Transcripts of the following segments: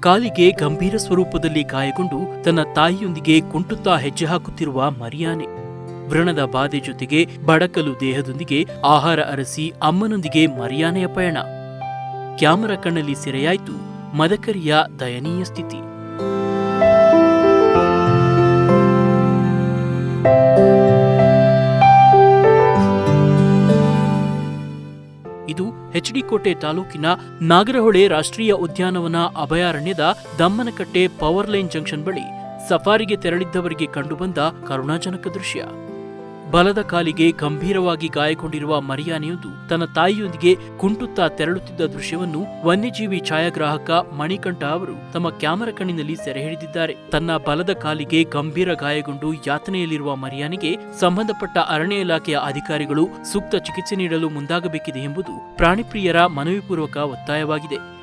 ಕಾಲಿಗೆ ಗಂಭೀರ ಸ್ವರೂಪದಲ್ಲಿ ಗಾಯಗೊಂಡು ತನ್ನ ತಾಯಿಯೊಂದಿಗೆ ಕುಂಟುತ್ತಾ ಹೆಜ್ಜೆ ಹಾಕುತ್ತಿರುವ ಮರಿಯಾನೆ. ವ್ರಣದ ಬಾಧೆ ಜೊತೆಗೆ ಬಡಕಲು ದೇಹದೊಂದಿಗೆ ಆಹಾರ ಅರಸಿ ಅಮ್ಮನೊಂದಿಗೆ ಮರಿಯಾನೆಯ ಪಯಣ. ಕ್ಯಾಮರಾ ಕಣ್ಣಲ್ಲಿ ಸೆರೆಯಾಯಿತು ಮದಕರಿಯ ದಯನೀಯ ಸ್ಥಿತಿ. ಇದು ಕೋಟೆ ತಾಲೂಕಿನ ನಾಗರಹೊಳೆ ರಾಷ್ಟ್ರೀಯ ಉದ್ಯಾನವನ ಅಭಯಾರಣ್ಯದ ದಮ್ಮನಕಟ್ಟೆ ಪವರ್ ಲೈನ್ ಜಂಕ್ಷನ್ ಬಳಿ ಸಫಾರಿಗೆ ತೆರಳಿದ್ದವರಿಗೆ ಕಂಡುಬಂದ ಕರುಣಾಜನಕ ದೃಶ್ಯ. ಬಲದ ಕಾಲಿಗೆ ಗಂಭೀರವಾಗಿ ಗಾಯಗೊಂಡಿರುವ ಮರಿಯಾನೆಯೊಂದು ತನ್ನ ತಾಯಿಯೊಂದಿಗೆ ಕುಂಟುತ್ತಾ ತೆರಳುತ್ತಿದ್ದ ದೃಶ್ಯವನ್ನು ವನ್ಯಜೀವಿ ಛಾಯಾಗ್ರಾಹಕ ಮಣಿಕಂಠ ಅವರು ತಮ್ಮ ಕ್ಯಾಮೆರಾ ಕಣ್ಣಿನಲ್ಲಿ ಸೆರೆ ಹಿಡಿದಿದ್ದಾರೆ. ತನ್ನ ಬಲದ ಕಾಲಿಗೆ ಗಂಭೀರ ಗಾಯಗೊಂಡು ಯಾತನೆಯಲ್ಲಿರುವ ಮರಿಯಾನೆಗೆ ಸಂಬಂಧಪಟ್ಟ ಅರಣ್ಯ ಇಲಾಖೆಯ ಅಧಿಕಾರಿಗಳು ಸೂಕ್ತ ಚಿಕಿತ್ಸೆ ನೀಡಲು ಮುಂದಾಗಬೇಕಿದೆ ಎಂಬುದು ಪ್ರಾಣಿಪ್ರಿಯರ ಮನವಿಪೂರ್ವಕ ಒತ್ತಾಯವಾಗಿದೆ.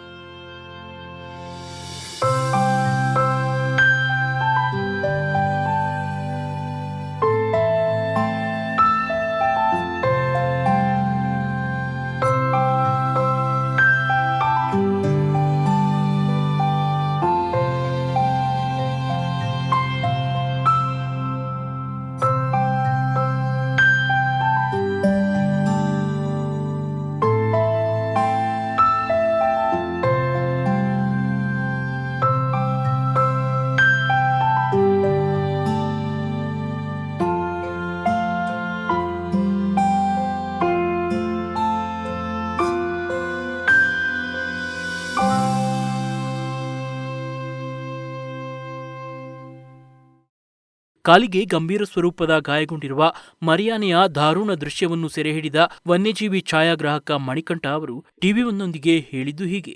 ಕಾಲಿಗೆ ಗಂಭೀರ ಸ್ವರೂಪದ ಗಾಯಗೊಂಡಿರುವ ಮರಿಯಾನೆಯ ದಾರುಣ ದೃಶ್ಯವನ್ನು ಸೆರೆಹಿಡಿದ ವನ್ಯಜೀವಿ ಛಾಯಾಗ್ರಾಹಕ ಮಣಿಕಂಠ ಅವರು ಟಿವಿ ಒಂದೊಂದಿಗೆ ಹೇಳಿದ್ದು ಹೀಗೆ.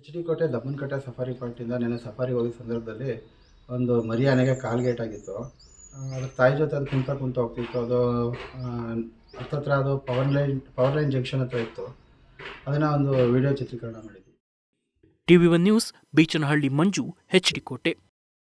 ಎಚ್ ಡಿ ಕೋಟೆ ದಬ್ಬನಕಟ್ಟೆ ಸಫಾರಿ ಪಾರ್ಟಿಂದ ನೆನೆ ಸಫಾರಿ ಹೋಗಿದ ಸಂದರ್ಭದಲ್ಲಿ ಒಂದು ಮರಿಯಾನೆಗೆ ಕಾಲ್ಗೇಟ್ ಆಗಿತ್ತು. ಅದ್ರ ತಾಯಿ ಜೊತೆ ಅದು ಕುಂತ ಕುಂತ ಹೋಗ್ತಿತ್ತು. ಅದು ಹತ್ತತ್ರ ಅದು power line power line junction ಹತ್ರ ಇತ್ತು. ಅದನ್ನು ಒಂದು ವಿಡಿಯೋ ಚಿತ್ರೀಕರಣ ಮಾಡಿದ್ವಿ. TV one news Beechanahalli Manju Kote.